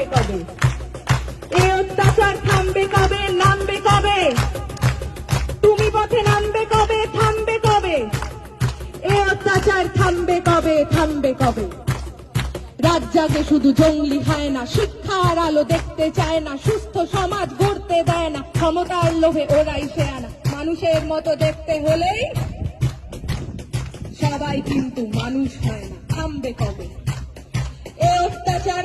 থামবে কবে? এ অত্যাচার থামবে কবে, নামবে কবে? তুমি পথে নামবে কবে, থামবে কবে? এ অত্যাচার থামবে কবে থামবে কবে? রাত শুধু জঙ্গলি হয় না, শিক্ষার আলো দেখতে চায় না, সুস্থ সমাজ গড়তে দেয় না, ক্ষমতার লোভে ওরাই সে আনা মানুষের মতো দেখতে হলেই সবাই কিন্তু মানুষ হয় না, থামবে কবে? এ অত্যাচার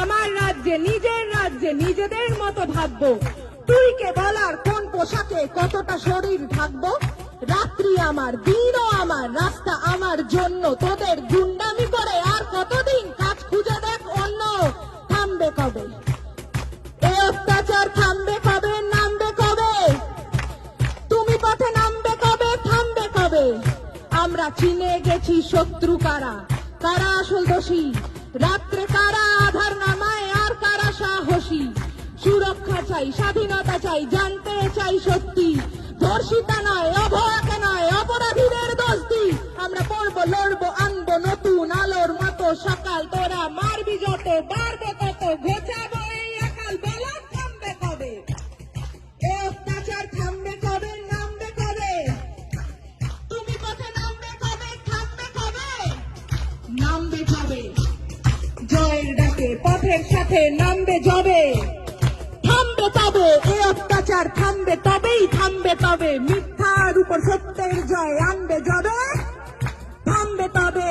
আমার রাজ্যে, নিজের রাজ্যে, নিজেদের মতো ভাববো। তুই কে বলার কোন পোশাকে কতটা শরীর ঢাকবো? রাত্রি আমার, দিনও আমার, রাস্তা আমার জন্য তোদের গুন্ডামি করে আর কতদিন কাজ খুঁজে দেখ অন্য? থামবে কবে? এ অত্যাচার থামবে কবে, নামবে কবে? তুমি পথে নামবে কবে, থামবে কবে? আমরা চিনে গেছি শত্রু কারা? কারা আসল দোষী? রাত্রে কারা আধার চাই, স্বাধীনতা চাই, জানতে চাই সত্যি ধর্ষিতা নয়, অভয়াকে নয়, অপরাধীদের দোষ দি আমরা পড়ব, লড়বো, আনব নতুন আলোর মতো সকাল তোরা, মারবি যত বাড়বে কত অত্যাচার থামবে তবেই থামবে তবে। মিথ্যার উপর সত্যের জয় আনবে জবে থামবে তবে।